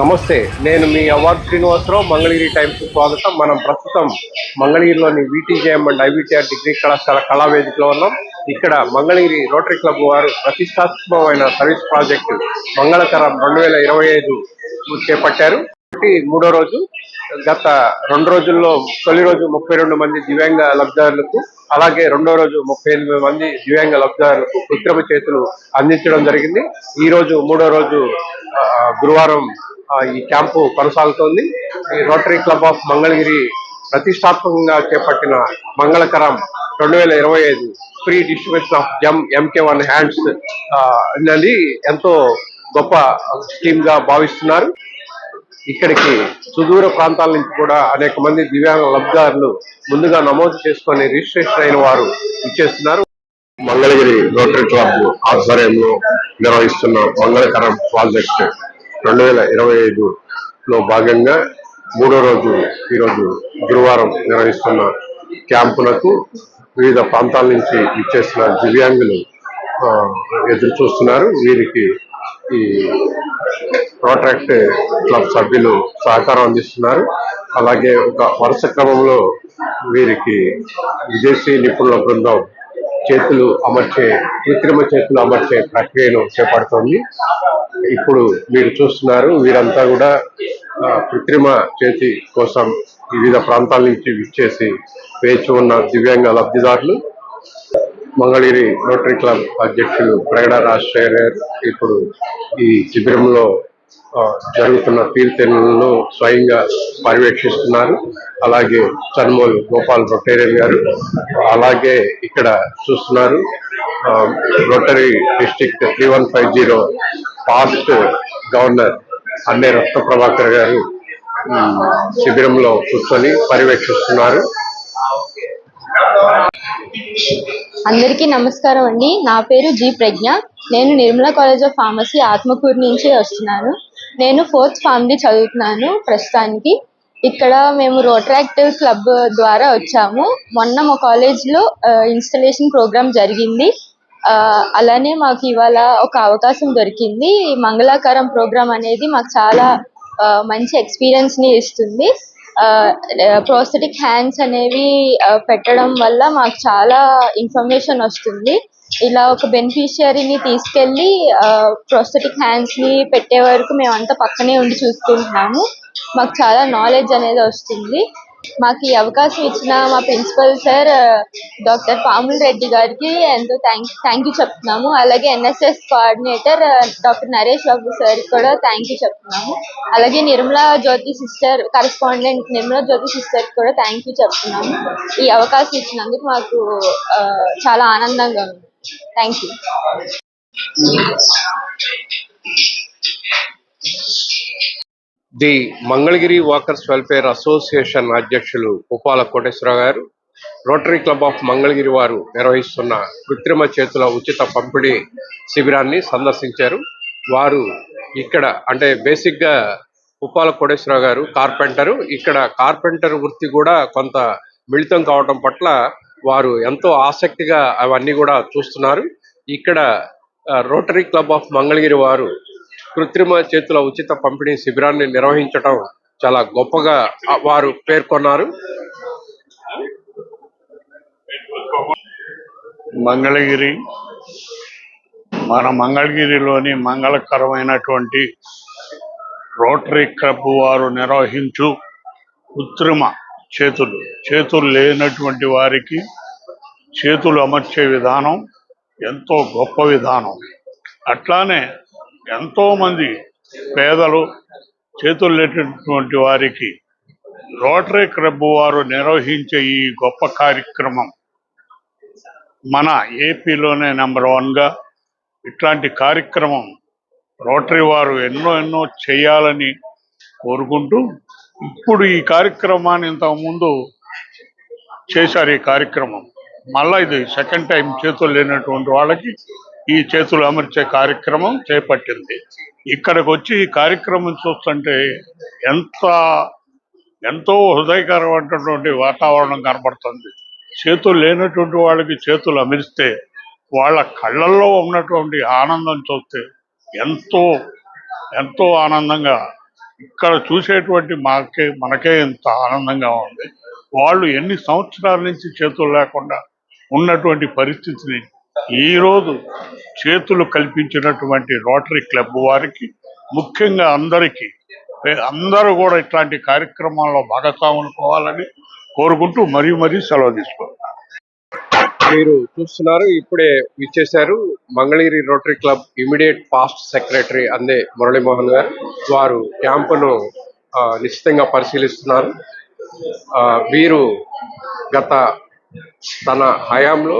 నమస్తే నేను మీ అవార్డ్ శ్రీనివాసరావు మంగళగిరి టైమ్స్ స్వాగతం. మనం ప్రస్తుతం మంగళగిరిలోని విటీజేఎం అండ్ ఐవిటిఆర్ డిగ్రీ కళాశాల కళావేదికలో ఉన్నాం. ఇక్కడ మంగళగిరి రోటరీ క్లబ్ వారు ప్రతిష్టాత్మకమైన సర్వీస్ ప్రాజెక్టు మంగళకరం రెండు వేల ఇరవై ఐదు చేపట్టారు. మూడో రోజు గత రెండు రోజుల్లో తొలి రోజు ముప్పై రెండు మంది దివ్యాంగ లబ్ధిదారులకు అలాగే రెండో రోజు ముప్పై ఎనిమిది మంది దివ్యాంగ లబ్ధిదారులకు కృత్రిమ చేతులు అందించడం జరిగింది. ఈ రోజు మూడో రోజు గురువారం ఈ క్యాంపు కొనసాగుతోంది. ఈ రోటరీ క్లబ్ ఆఫ్ మంగళగిరి ప్రతిష్టాత్మకంగా చేపట్టిన మంగళకరం రెండు వేల ఇరవై ఐదు ఫ్రీ డిస్ట్రిబ్యూషన్ ఆఫ్ జమ్ ఎంకే వన్ హ్యాండ్స్ అనేది ఎంతో గొప్ప స్కీమ్గా భావిస్తున్నారు. ఇక్కడికి సుదూర ప్రాంతాల నుంచి కూడా అనేక మంది దివ్యాంగ లబ్ధిదారులు ముందుగా నమోదు చేసుకొని రిజిస్ట్రేషన్ అయిన వారు ఇచ్చేస్తున్నారు. మంగళగిరి రోటరీ క్లబ్ ఆధ్వర్యంలో నిర్వహిస్తున్న మంగళకరం ప్రాజెక్ట్ రెండు వేల ఇరవై ఐదు లో భాగంగా మూడో రోజు ఈరోజు గురువారం నిర్వహిస్తున్న క్యాంపులకు వివిధ ప్రాంతాల నుంచి ఇచ్చేసిన దివ్యాంగులు ఎదురు చూస్తున్నారు. వీరికి ఈ ప్రోట్రాక్ట్ క్లబ్ సభ్యులు సహకారం అందిస్తున్నారు. అలాగే ఒక వరుస క్రమంలో వీరికి విదేశీ నిపుణుల బృందం చేతులు అమర్చే కృత్రిమ చేతులు అమర్చే ప్రక్రియను చేపడుతోంది. ఇప్పుడు మీరు చూస్తున్నారు వీరంతా కూడా కృత్రిమ చేతి కోసం వివిధ ప్రాంతాల నుంచి విచ్చేసి వేచి ఉన్న దివ్యాంగ లబ్ధిదారులు. మంగళగిరి రోటరీ క్లబ్ అధ్యక్షులు ప్రగడ రాజశేఖర్ ఇప్పుడు ఈ శిబిరంలో జరుగుతున్న తీర్థనులను స్వయంగా పర్యవేక్షిస్తున్నారు. అలాగే చన్మోల్ గోపాల్ రొటేరియన్ గారు అలాగే ఇక్కడ చూస్తున్నారు. Rotary district three one five zero past governor Anne Raktha Prabhakar గారు శిబిరంలో కూర్చొని పర్యవేక్షిస్తున్నారు. అందరికీ నమస్కారం అండి. నా పేరు జి ప్రజ్ఞ. నేను Nirmala college of pharmacy Atmakur నుంచి వస్తున్నాను. నేను ఫోర్త్ ఫార్మడీ చదువుతున్నాను ప్రస్తుతానికి. ఇక్కడ మేము రోట్రాక్ట్ క్లబ్ ద్వారా వచ్చాము. మొన్న మా కాలేజ్లో ఇన్స్టలేషన్ ప్రోగ్రామ్ జరిగింది. అలానే మాకు ఇవాళ ఒక అవకాశం దొరికింది. మంగళాకారం ప్రోగ్రామ్ అనేది మాకు చాలా మంచి ఎక్స్పీరియన్స్ని ఇస్తుంది. ప్రోస్థెటిక్ హ్యాండ్స్ అనేవి పెట్టడం వల్ల మాకు చాలా ఇన్ఫర్మేషన్ వస్తుంది. ఇలా ఒక బెనిఫిషియరీని తీసుకెళ్ళి ప్రోస్థెటిక్ హ్యాండ్స్ని పెట్టే వరకు మేమంతా పక్కనే ఉండి చూసుకుంటున్నాము. మాకు చాలా నాలెడ్జ్ అనేది వస్తుంది. మాకు ఈ అవకాశం ఇచ్చిన మా principal sir doctor Pamul Reddy గారికి ఎంతో థ్యాంక్ థ్యాంక్ యూ చెప్తున్నాము. అలాగే N S S coordinator doctor Naresh Babu sir కూడా థ్యాంక్ యూ చెప్తున్నాము. అలాగే Nirmala Jyothi sister correspondent Nirmala Jyothi sister కూడా థ్యాంక్ యూ చెప్తున్నాము. ఈ అవకాశం ఇచ్చినందుకు మాకు చాలా ఆనందంగా ఉంది. Thank you. The Mangalagiri walkers welfare association అధ్యక్షులు ఉపాల కోటేశ్వరరావు గారు రోటరీ క్లబ్ ఆఫ్ మంగళగిరి వారు నిర్వహిస్తున్న కృత్రిమ చేతుల ఉచిత పంపిణీ శిబిరాన్ని సందర్శించారు. వారు ఇక్కడ అంటే బేసిక్గా ఉపాల కోటేశ్వరరావు గారు కార్పెంటరు ఇక్కడ కార్పెంటర్ వృత్తి కూడా కొంత మిళితం కావటం పట్ల వారు ఎంతో ఆసక్తిగా అవన్నీ కూడా చూస్తున్నారు. ఇక్కడ రోటరీ క్లబ్ ఆఫ్ మంగళగిరి వారు కృత్రిమ చేతుల ఉచిత పంపిణీ శిబిరాన్ని నిర్వహించడం చాలా గొప్పగా వారు పేర్కొన్నారు. మంగళగిరి మన మంగళగిరిలోని మంగళకరమైనటువంటి రోటరీ క్లబ్ వారు నిర్వహించు కృత్రిమ చేతులు చేతులు లేనటువంటి వారికి చేతులు అమర్చే విధానం ఎంతో గొప్ప విధానం. అట్లానే ఎంతోమంది పేదలు చేతులు లేనటువంటి వారికి రోటరీ క్లబ్ వారు నిర్వహించే ఈ గొప్ప కార్యక్రమం మన ఏపీలోనే నెంబర్ వన్గా ఇట్లాంటి కార్యక్రమం రోటరీ వారు ఎన్నో ఎన్నో చేయాలని కోరుకుంటూ ఇప్పుడు ఈ కార్యక్రమాన్ని ఇంతకుముందు చేశారు ఈ కార్యక్రమం. మళ్ళీ ఇది సెకండ్ టైం చేతులు లేనటువంటి వాళ్ళకి ఈ చేతులు అమర్చే కార్యక్రమం చేపట్టింది. ఇక్కడికి వచ్చి ఈ కార్యక్రమం చూస్తుంటే ఎంత ఎంతో హృదయకరమైనటువంటి వాతావరణం కనబడుతుంది. చేతులు లేనటువంటి వాళ్ళకి చేతులు అమరిస్తే వాళ్ళ కళ్ళల్లో ఉన్నటువంటి ఆనందం చూస్తే ఎంతో ఎంతో ఆనందంగా ఇక్కడ చూసేటువంటి మాకే మనకే ఇంత ఆనందంగా ఉంది. వాళ్ళు ఎన్ని సంవత్సరాల నుంచి చేతులు లేకుండా ఉన్నటువంటి పరిస్థితిని ఈరోజు చేతులు కల్పించినటువంటి రోటరీ క్లబ్ వారికి ముఖ్యంగా అందరికీ అందరూ కూడా ఇట్లాంటి కార్యక్రమాల్లో భాగస్వాములు పోవాలని కోరుకుంటూ మరీ మరీ సెలవు తీసుకుంటాం మీరు చూస్తున్నారు ఇప్పుడే ఇచ్చేశారు Mangalagiri rotary club immediate past secretary Ande Muralimohan garu. వారు క్యాంపును నిశ్చితంగా పరిశీలిస్తున్నారు. వీరు గత తన హయాంలో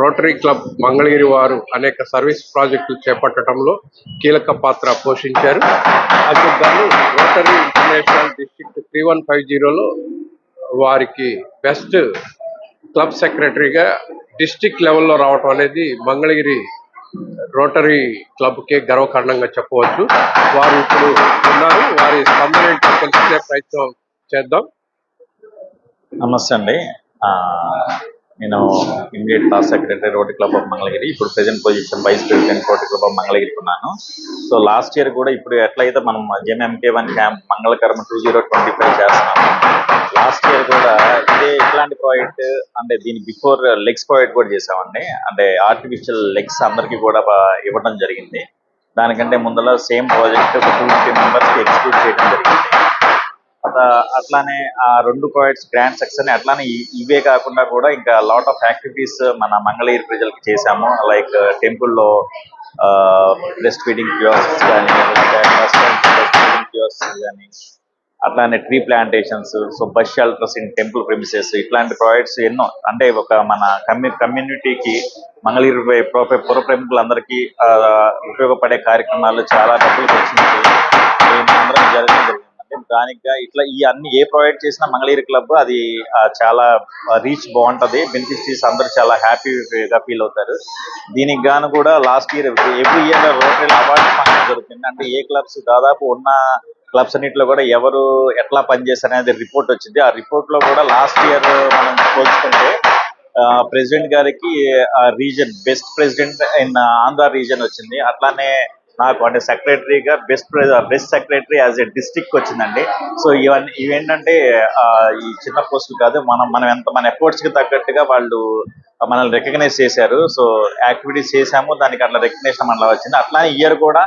రోటరీ క్లబ్ మంగళగిరి వారు అనేక సర్వీస్ ప్రాజెక్టులు చేపట్టడంలో కీలక పాత్ర పోషించారు. అందుకు గాను rotary international district three one five జీరోలో వారికి బెస్ట్ క్లబ్ సెక్రటరీగా డిస్టిక్ లెవెల్లో రావటం అనేది మంగళగిరి రోటరీ క్లబ్కే గర్వకారణంగా చెప్పవచ్చు. వారు ఇప్పుడు ఉన్నారు. వారి స్పందన ఏంటో తెలుసుకునే ప్రయత్నం చేద్దాం. నమస్తే అండి. నేను immediate class secretary rotary club of Mangalagiri. ఇప్పుడు present position vice president rotary club of Mangalagiri ఉన్నాను సో లాస్ట్ ఇయర్ కూడా ఇప్పుడు ఎట్లయితే మనం జెన్ఎంకే one camp Mangalakarma two zero twenty five చేస్తున్నాము లాస్ట్ ఇయర్ కూడా ఇదే ఇట్లాంటి ప్రాజెక్ట్ అంటే దీని బిఫోర్ లెగ్స్ ప్రాజెక్ట్ కూడా చేసామండి. అంటే ఆర్టిఫిషియల్ లెగ్స్ అందరికీ కూడా ఇవ్వడం జరిగింది. దానికంటే ముందర సేమ్ ప్రాజెక్ట్ ఒక టూ ఫిఫ్టీ మెంబర్స్కి ఎగ్జిక్యూట్ చేయడం జరిగింది. అట్లానే ఆ రెండు ప్రాజెక్ట్స్ గ్రాండ్ సక్సెస్ అట్లానే ఇవే కాకుండా కూడా ఇంకా లాట్ ఆఫ్ యాక్టివిటీస్ మన మంగళగిరి ప్రజలకి చేశాము. లైక్ టెంపుల్లో బ్రెస్ట్ ఫీడింగ్ క్యూర్స్ కానీ క్యూర్స్ కానీ అట్లానే tree plantations so bus shelters in temple premises ఇట్లాంటి ప్రాజెక్ట్స్ ఎన్నో అంటే ఒక మన కమ్యూ కమ్యూనిటీకి మంగళగిరి పుర ప్రముఖులందరికీ ఆ, ఉపయోగపడే కార్యక్రమాలు చాలా డబ్బులు తెచ్చింది అందరం జరిగిందండి ఇట్లా ఈ అన్ని ఏ ప్రొవైడ్ చేసినా మంగళగిరి క్లబ్ అది చాలా రీచ్ బాగుంటది. బెనిఫిషరీస్ అందరూ చాలా హ్యాపీగా ఫీల్ అవుతారు. దీనికి గాను కూడా last year every year rotary award function జరుగుతుంది. అంటే ఏ క్లబ్స్ దాదాపు ఉన్న క్లబ్స్ అన్నింటిలో కూడా ఎవరు ఎట్లా పనిచేస్తారు అనేది రిపోర్ట్ వచ్చింది. ఆ రిపోర్ట్లో కూడా లాస్ట్ ఇయర్ మనం పోల్చుకుంటే ప్రెసిడెంట్ గారికి region best president in Andhra region వచ్చింది. అట్లానే నాకు అంటే సెక్రటరీగా best best secretary as a district వచ్చిందండి. సో ఇవన్నీ ఇవేంటంటే ఆ, ఈ చిన్న పోస్టులు కాదు మనం మనం ఎంత మన ఎఫర్ట్స్కి తగ్గట్టుగా వాళ్ళు మనల్ని రికగ్నైజ్ చేశారు. సో యాక్టివిటీస్ చేశాము. దానికి అట్లా రికగ్నేషన్ మనలో వచ్చింది. అట్లానే ఇయర్ కూడా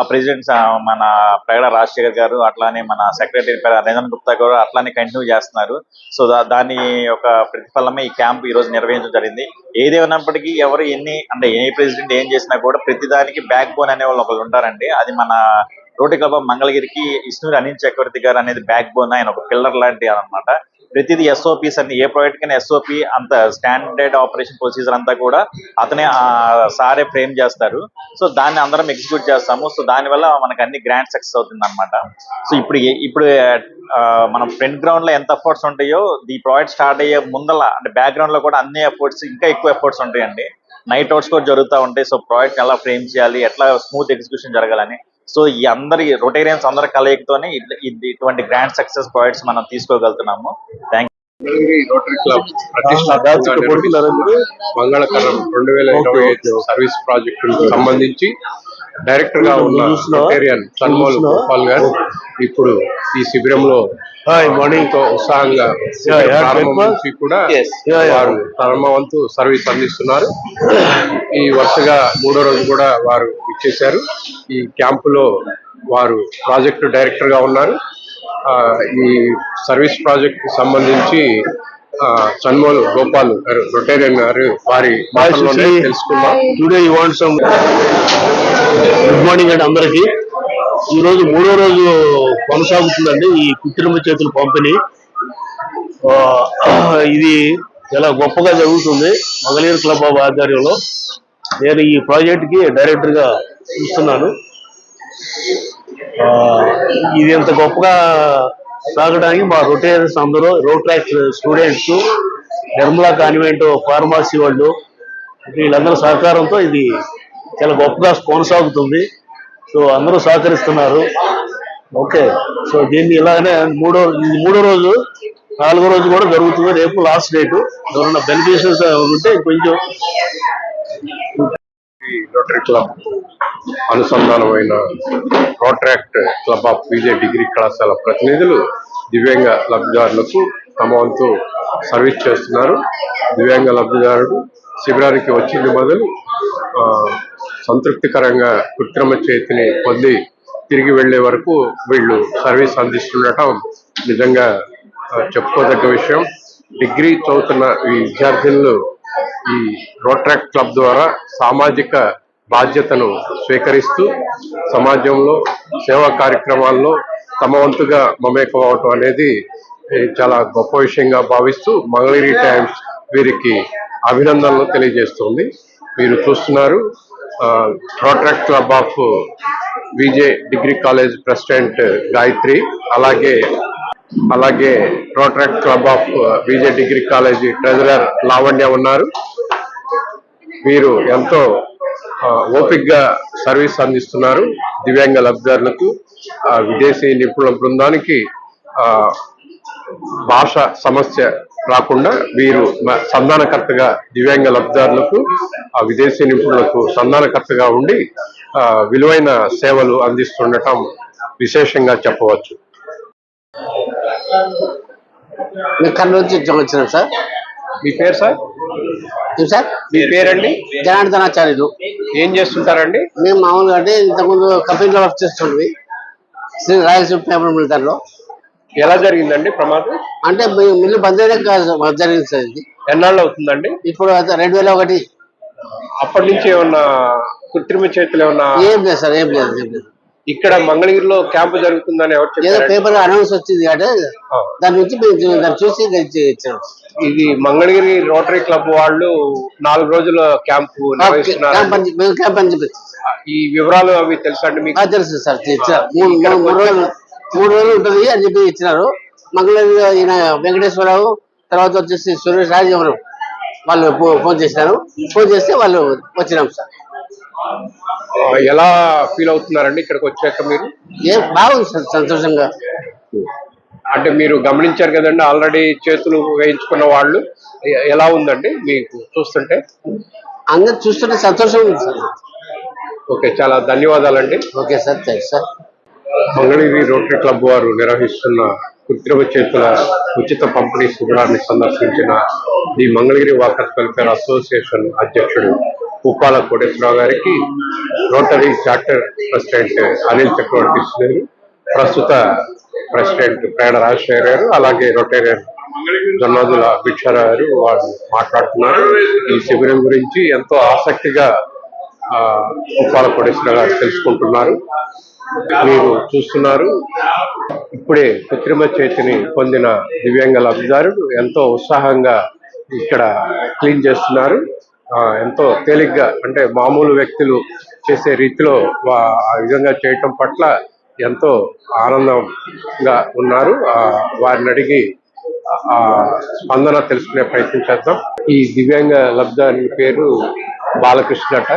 ప్రెసిడెంట్ మన ప్రగడ రాజశేఖర్ గారు అట్లానే మన సెక్రటరీ నరేంద్ర గుప్తా గారు అట్లానే కంటిన్యూ చేస్తున్నారు. సో దా- దాని ఒక ప్రతిఫలమే ఈ క్యాంప్ ఈ రోజు నిర్వహించడం జరిగింది. ఏదేమైనప్పటికీ ఎవరు ఎన్ని అంటే ఏ ప్రెసిడెంట్ ఏం చేసినా కూడా ప్రతిదానికి బ్యాక్ బోన్ అనే వాళ్ళు ఒకళ్ళు ఉంటారండి. అది మన రోటి క్లబ్ మంగళగిరికి ఇష్ణూరి అనిల్ చక్రవర్తి గారు అనేది బ్యాక్ బోన్ ఆయన ఒక పిల్లర్ లాంటి అనమాట ప్రతిదీ ఎస్ఓపిస్ అన్ని ఏ ప్రాజెక్ట్ కైనా ఎస్ఓపి అంత స్టాండర్డ్ ఆపరేషన్ ప్రొసీజర్ అంతా కూడా అతనే సారే ఫ్రేమ్ చేస్తారు. సో దాన్ని అందరం ఎగ్జిక్యూట్ చేస్తాము. సో దానివల్ల మనకు అన్ని గ్రాండ్ సక్సెస్ అవుతుంది అనమాట సో ఇప్పుడు ఇప్పుడు ఆ, మన ఫ్రంట్ గ్రౌండ్లో ఎంత ఎఫర్ట్స్ ఉంటాయో ఈ ప్రాజెక్ట్ స్టార్ట్ అయ్యే ముందల అంటే బ్యాక్గ్రౌండ్లో కూడా అన్ని ఎఫర్ట్స్ ఇంకా ఎక్కువ ఎఫర్ట్స్ ఉంటాయండి. నైట్ అవుట్స్ కూడా జరుగుతూ ఉంటాయి. సో ప్రాజెక్ట్ ఎలా ఫ్రేమ్ చేయాలి ఎట్లా స్మూత్ ఎగ్జిక్యూషన్ జరగాలని. సో ఈ అందరి రొటేరియన్స్ అందరి కలయికతోనే ఇటువంటి గ్రాండ్ సక్సెస్ ప్రాజెక్ట్స్ మనం తీసుకోగలుగుతున్నాము. థ్యాంక్ మంగళగిరి రోటరీ క్లబ్ ప్రతిష్టాత్మకంగా నిర్వహిస్తున్న మంగళకరం రెండు వేల ఇరవై ఐదు సర్వీస్ ప్రాజెక్టులకు సంబంధించి డైరెక్టర్గా ఉన్న సన్మోల్ గోపాల్ గారు ఇప్పుడు ఈ శిబిరంలో మార్నింగ్తో ఉత్సాహంగా కూడా వారు తమ వంతు సర్వీస్ అందిస్తున్నారు. ఈ వరుసగా మూడో రోజు కూడా వారు ఇచ్చేశారు. ఈ క్యాంపులో వారు ప్రాజెక్టు డైరెక్టర్గా ఉన్నారు. ఆ, ఈ సర్వీస్ ప్రాజెక్ట్ సంబంధించి చన్మోలు గోపాల్ గారు రొటేరియన్ గారు వారి తెలుసుకుందాం. Today you want some good morning అండి అందరికి. ఈ రోజు మూడో రోజు కొనసాగుతుందండి ఈ కృత్రిమ చేతుల పంపిణీ. ఆ, ఇది చాలా గొప్పగా జరుగుతుంది మంగళగిరి క్లబ్ ఆఫ్ ఆధ్వర్యంలో. నేను ఈ ప్రాజెక్ట్కి డైరెక్టర్గా చూస్తున్నాను. ఆ, ఇది ఇంత గొప్పగా సాగడానికి మా రొటేరియన్స్ అందరూ Rotaract students Nirmala convent pharmacy వాళ్ళు వీళ్ళందరూ సహకారంతో ఇది చాలా గొప్పగా కొనసాగుతుంది. సో అందరూ సహకరిస్తున్నారు. ఓకే. సో దీన్ని ఇలాగనే మూడో ఇది మూడో రోజు నాలుగో రోజు కూడా జరుగుతుంది. రేపు లాస్ట్ డేట్. ఎవరైనా బెనిఫిషియర్స్ ఉంటే కొంచెం rotary club అనుసంధానమైన Rotaract club of Vijay degree కళాశాల ప్రతినిధులు దివ్యాంగ లబ్ధిదారులకు తమ వంతు సర్వీస్ చేస్తున్నారు. దివ్యాంగ లబ్ధిదారుడు శిబిరానికి వచ్చింది మొదలు సంతృప్తికరంగా కృత్రిమ చేతిని పొంది తిరిగి వెళ్ళే వరకు వీళ్ళు సర్వీస్ అందిస్తుండటం నిజంగా చెప్పుకోదగ్గ విషయం. డిగ్రీ చదువుతున్న ఈ విద్యార్థినులు ఈ రోట్రాక్ క్లబ్ ద్వారా సామాజిక బాధ్యతను స్వీకరిస్తూ సమాజంలో సేవా కార్యక్రమాల్లో తమ వంతుగా మమేకం అవటం అనేది చాలా గొప్ప విషయంగా భావిస్తూ మంగళగిరి టైమ్స్ వీరికి అభినందనలు తెలియజేస్తుంది. మీరు చూస్తున్నారు Rotaract club of V J degree college president Gayatri అలాగే అలాగే Rotaract club of V J degree college treasurer Lavanya ఉన్నారు. మీరు ఎంతో ఆ, ఓపిగ్గా సర్వీస్ అందిస్తున్నారు దివ్యాంగ లబ్ధిదారులకు ఆ, విదేశీ నిపుణుల బృందానికి ఆ, భాష సమస్య రాకుండా వీరు సంధానకర్తగా దివ్యాంగ లబ్ధిదారులకు ఆ విదేశీ నిపుణులకు సంధానకర్తగా ఉండి ఆ, విలువైన సేవలు అందిస్తుండటం విశేషంగా చెప్పవచ్చు. మేము కర్నూలు నుంచి వచ్చినాం సార్. మీ పేరు సార్? సార్ మీ పేరండి? జనార్దనాచార్యులు. ఏం చేస్తుంటారండి? మేము మామూలుగా అంటే ఇంతకుముందు కంపెనీలో వర్క్ చేస్తుండ్రి శ్రీ రాయలసీమ పేపర్ మిల్టర్లో ఎలా జరిగిందండి ప్రమాదం? అంటే మిల్లు బంద్ చేయడం కాదు జరిగింది సార్ ఇది. ఎన్నాళ్ళు అవుతుందండి? ఇప్పుడు అయితే రెండు వేల ఒకటి. అప్పటి నుంచి ఏమన్నా కృత్రిమ చేతులు ఏమన్నా ఏం లేదు సార్ ఏం లేదు ఏం లేదు. ఇక్కడ మంగళగిరిలో క్యాంపు జరుగుతుందని ఎవరు ఏదో పేపర్ అనౌన్స్ వచ్చింది అంటే దాని నుంచి మేము చూసి ఇచ్చి- ఇది మంగళగిరి రోటరీ క్లబ్ వాళ్ళు నాలుగు రోజుల క్యాంపు నిర్వహిస్తున్నారు. క్యాంప్ అని చెప్పి- ఈ వివరాలు అవి తెలుసా అండి మీకు? తెలుసు సార్ మూడు రోజులు మూడు రోజులు ఉంటుంది అని చెప్పి ఇచ్చినారు. మంగళగిరిలో ఈయన వెంకటేశ్వరరావు తర్వాత వచ్చేసి సురేష్ రాజవరం వాళ్ళు ఫోన్ చేసినారు. ఫోన్ చేస్తే వాళ్ళు వచ్చినాం సార్. ఎలా ఫీల్ అవుతున్నారండి ఇక్కడికి వచ్చాక మీరు? ఏ బాగుంది సార్ సంతోషంగా. అంటే మీరు గమనించారు కదండి ఆల్రెడీ చేతులు వేయించుకున్న వాళ్ళు. ఎలా ఉందండి మీకు చూస్తుంటే? అందరు చూస్తుంటే సంతోషం ఉంది సార్. ఓకే చాలా ధన్యవాదాలండి. Okay sir thanks sir. Mangalagiri rotary club వారు నిర్వహిస్తున్న కృత్రిమ చేతుల ఉచిత పంపిణీ శిబిరాన్ని సందర్శించిన the Mangalagiri walkers welfare association అధ్యక్షుడు ఉప్పాల కోటేశ్వరరావు గారికి rotary charter president Anil Chakravarthy గారు ప్రస్తుత ప్రెసిడెంట్ ప్రయాణ రాజశేఖర్ గారు అలాగే రొటేరియన్ జొన్నదుల భిక్షారావు గారు వాళ్ళు మాట్లాడుతున్నారు. ఈ శిబిరం గురించి ఎంతో ఆసక్తిగా ఆ, ఉప్పాల కోటేశ్వర గారు తెలుసుకుంటున్నారు. మీరు చూస్తున్నారు. ఇప్పుడే కృత్రిమ చేతిని పొందిన దివ్యాంగ లబ్ధిదారుడు ఎంతో ఉత్సాహంగా ఇక్కడ క్లీన్ చేస్తున్నారు. ఎంతో తేలిగ్గా అంటే మామూలు వ్యక్తులు చేసే రీతిలో వా- ఆ విధంగా చేయటం పట్ల ఎంతో ఆనందంగా ఉన్నారు. వారిని అడిగి ఆ స్పందన తెలుసుకునే ప్రయత్నం చేద్దాం. ఈ దివ్యాంగ లబ్ధాని పేరు బాలకృష్ణట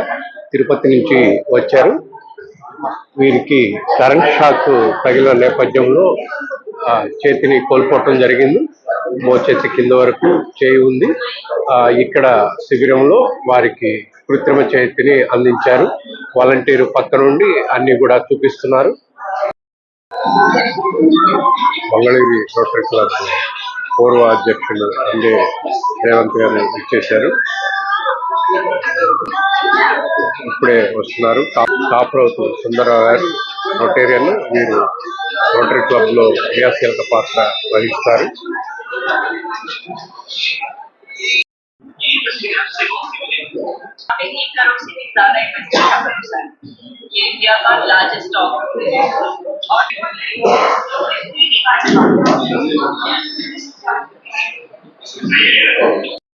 తిరుపతి నుంచి వచ్చారు. వీరికి కరెంట్ షాక్ తగిలిన నేపథ్యంలో ఆ, చేతిని కోల్పోవటం జరిగింది. మోచేతి కింద వరకు చేయి ఉంది. ఆ, ఇక్కడ శిబిరంలో వారికి కృత్రిమ చేతిని అందించారు. వాలంటీరు పక్క నుండి అన్ని కూడా చూపిస్తున్నారు. మంగళగిరి రోటరీ క్లబ్ పూర్వ అధ్యక్షులు అంటే రేవంత్ గారు ఇచ్చేశారు. ఇప్పుడే వస్తున్నారు. కా- రౌత్ సుందరరావు గారు రొటేరియన్ వీరు రోటరీ క్లబ్లో క్రియాశీలక పాత్ర వహిస్తారు. एक करोड़ से भी ज़्यादा इन्वेस्टमेंट का पैसा है ये इंडिया का लार्जेस्ट स्टॉक और